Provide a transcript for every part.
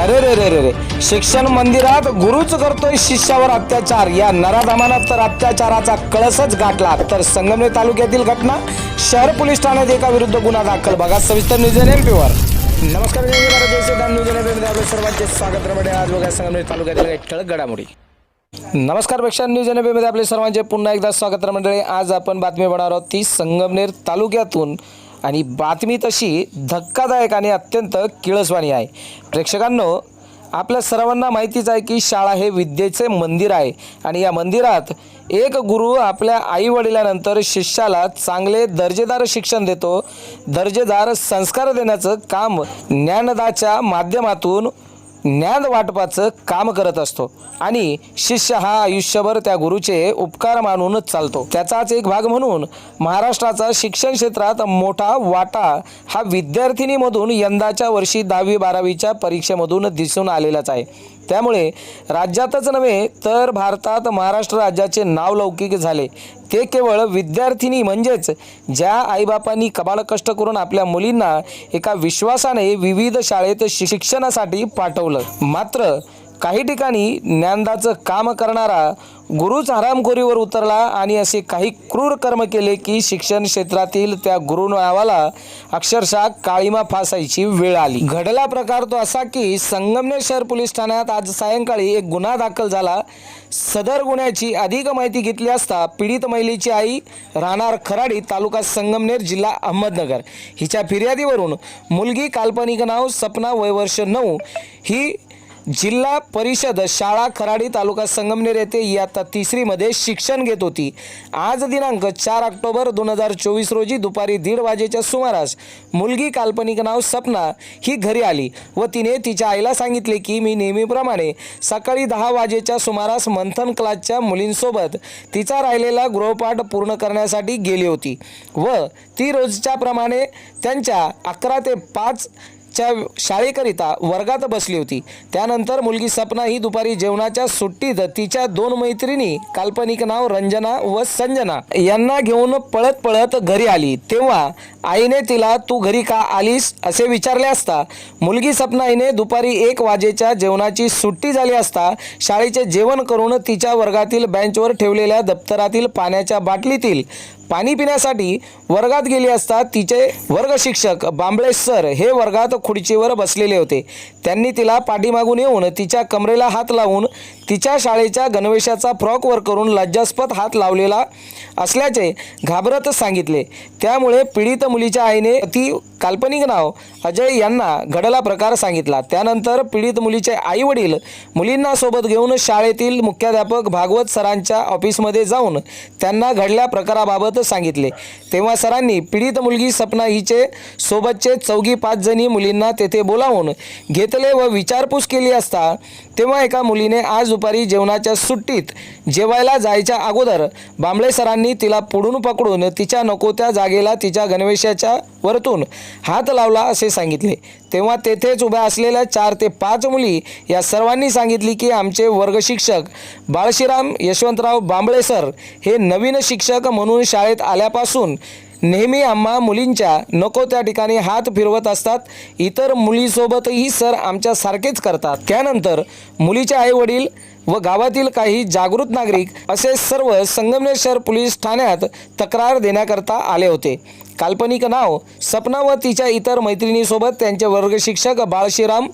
अरे रे रे रे रे. शिक्षण मंदिरात गुरुच करतोय शिष्यावर अत्याचार. या नराधमानात तर अत्याचाराचा कळसच गाठला. तर संगमनेर तालुक्यातील घटना शहर पोलीस ठाण्यात एका विरुद्ध गुन्हा दाखल. बघा सविस्तर न्यूज एम पीवर नमस्कार न्यूज एन एम आपल्या सर्वांचे स्वागत. रमडे आज बघा संगमनेर तालुक्यातील काही ठळक घडामोडी. नमस्कारपेक्षा न्यूज एनमध्ये आपले सर्वांचे पुन्हा एकदा स्वागत आहे मंडळी आज आपण बातमी बनवणार आहोत ती संगमनेर तालुक्यातून आणि बातमी तशी धक्कादायक आणि अत्यंत किळसवाणी आहे. प्रेक्षकांनो आपल्या सर्वांना माहितीच आहे की शाळा हे विद्येचे मंदिर आहे आणि या मंदिरात एक गुरु आपल्या आईवडिलानंतर शिष्याला चांगले दर्जेदार शिक्षण देतो दर्जेदार संस्कार देण्याचं काम ज्ञानदाच्या माध्यमातून ज्ञान वाटपाचं काम करत असतो आणि शिष्य हा आयुष्यभर त्या गुरुचे उपकार मानूनच चालतो. त्याचाच एक भाग म्हणून महाराष्ट्राचा शिक्षण क्षेत्रात मोठा वाटा हा विद्यार्थिनीमधून यंदाच्या वर्षी दहावी बारावीच्या परीक्षेमधून दिसून आलेलाच आहे. त्यामुळे राज्यातच नव्हे तर भारतात महाराष्ट्र राज्याचे नाव लौकिक झाले. ते केवळ विद्यार्थिनी म्हणजेच ज्या आईबापांनी कबाड कष्ट करून आपल्या मुलींना एका विश्वासाने विविध शाळेत शि- शिक्षणासाठी पाठवलं. मात्र काही ठिकाणी ज्ञानदाचं काम करणारा गुरुच हरामखोरीवर उतरला आणि असे काही क्रूर कर्म केले की शिक्षण क्षेत्रातील त्या गुरुनावाला अक्षरशः काळीमा फासायची वेळ आली. घडला प्रकार तो असा की संगमनेर शहर पोलीस ठाण्यात आज सायंकाळी एक गुन्हा दाखल झाला. सदर गुन्ह्याची अधिक माहिती घेतली असता पीडित महिलेची आई राहणार खराडी तालुका संगमनेर जिल्हा अहमदनगर. हिच्या फिर्यादीवरून मुलगी काल्पनिक नाव सपना वयवर्ष नऊ ही जिल्हा परिषद शाळा खराडी तालुका संगमनेर येथे इयत्ता तिसरीमध्ये शिक्षण घेत होती. आज दिनांक चार ऑक्टोबर दोन हजार चोवीस रोजी दुपारी दीड वाजेच्या सुमारास मुलगी काल्पनिक नाव सपना ही घरी आली व तिने तिच्या आईला सांगितले की मी नेहमीप्रमाणे सकाळी दहा वाजेच्या सुमारास मंथन क्लासच्या मुलींसोबत तिचा राहिलेला गृहपाठ पूर्ण करण्यासाठी गेली होती व ती रोजच्याप्रमाणे त्यांच्या अकरा ते पाच च्या शाळेकरिता वर्गात बसली होती. त्यानंतर मुलगी सपना ही दुपारी जेवणाच्या सुट्टीत तिच्या दोन मैत्रिणी काल्पनिक नाव रंजना व संजना यांना घेऊन पळत पळत घरी आली. तेव्हा आईने तिला तू घरी का आलीस? असे विचारले असता मुलगी सपना हिने दुपारी एक वाजेच्या जेवणाची सुट्टी झाली असता शाळेचे जेवण करून तिच्या वर्गातील बेंचवर ठेवलेल्या दप्तरातील पाण्याच्या बाटलीतील पाणी पिण्यासाठी वर्गात गेली असता तिचे वर्ग शिक्षक बांबळे सर हे वर्गात खुर्चीवर बसलेले होते. त्यांनी तिला पाठीमागून येऊन तिच्या कमरेला हात लावून तिच्या शाळेच्या गणवेशाचा फ्रॉक वर करून लज्जास्पद हात लावलेला असल्याचे घाबरत सांगितले. त्यामुळे पीडित मुलीच्या आईने ती काल्पनिक नाव अजय यांना घडला प्रकार सांगितला. त्यानंतर पीडित मुलीचे आई वडील मुलींना सोबत घेऊन शाळेतील मुख्याध्यापक भागवत सरांच्या ऑफिसमध्ये जाऊन त्यांना घडल्या प्रकाराबाबत सांगितले. तेव्हा सरांनी पीडित मुलगी सपना हिचे सोबतचे चौघी पाच जणी मुली मुलींना तेथे बोलावून घेतले व विचारपूस केली असता तेव्हा एका मुलीने आज दुपारी जेवणाच्या सुट्टीत जेवायला जायच्या अगोदर बांबळे सरांनी तिला पुढून पकडून तिच्या नको त्या जागेला तिच्या गणवेशाच्या वरतून हात लावला असे सांगितले. तेव्हा तेथेच उभ्या असलेल्या चार ते पाच मुली या सर्वांनी सांगितली की आमचे वर्गशिक्षक बाळशीराम यशवंतराव बांबळे सर हे नवीन शिक्षक म्हणून शाळेत आल्यापासून नेहमी आम्हा मुलींच्या नको त्या ठिकाणी हात फिरवत असतात. इतर मुलीसोबतही सर आमच्यासारखेच करतात. त्यानंतर मुलीचे आई वडील व गावातील काही जागृत नागरिक असे सर्व संगमनेश्वर पोलीस ठाण्यात तक्रार देण्याकरता आले होते. काल्पनिक नाव सपना व तिच्या इतर मैत्रिणीसोबत त्यांचे वर्ग शिक्षक बाळशीराम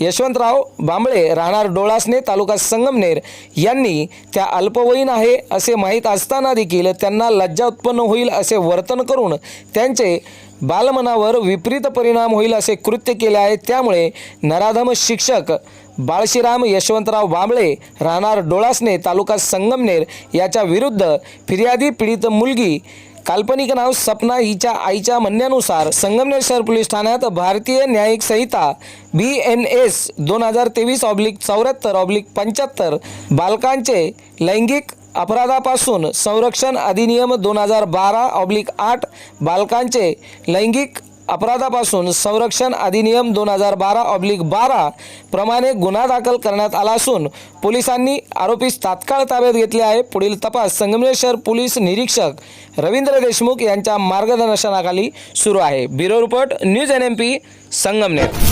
यशवंतराव बांबळे राहणार डोळासने तालुका संगमनेर यांनी त्या अल्पवयीन आहे असे माहीत असताना देखील त्यांना लज्जा उत्पन्न होईल असे वर्तन करून त्यांचे बालमनावर विपरीत परिणाम होईल असे कृत्य केले आहे. त्यामुळे नराधम शिक्षक बाळशीराम यशवंतराव बांबळे राहणार डोळासने तालुका संगमनेर याच्या विरुद्ध फिर्यादी पीडित मुलगी काल्पनिक नाव सपना हिच्या आईच्या म्हणण्यानुसार संगमनेर शहर पोलीस ठाण्यात भारतीय न्यायिक संहिता बी एन एस दोन हजार तेवीस ऑब्लिक चौऱ्याहत्तर ऑब्लिक पंच्याहत्तर बालकांचे लैंगिक अपराधापासून संरक्षण अधिनियम दोन हजार बारा ऑब्लिक आठ बालकांचे लैंगिक अपराधापासून संरक्षण अधिनियम दोन हजार बारा ऑब्लिक बारा प्रमाणे गुन्हा दाखल करण्यात आला असून पोलिसांनी आरोपीस तात्काळ ताब्यात घेतले आहे. पुढील तपास संगमनेर शहर पोलीस निरीक्षक रवींद्र देशमुख यांच्या मार्गदर्शनाखाली सुरू आहे. Bureau report news N M P Sangamner.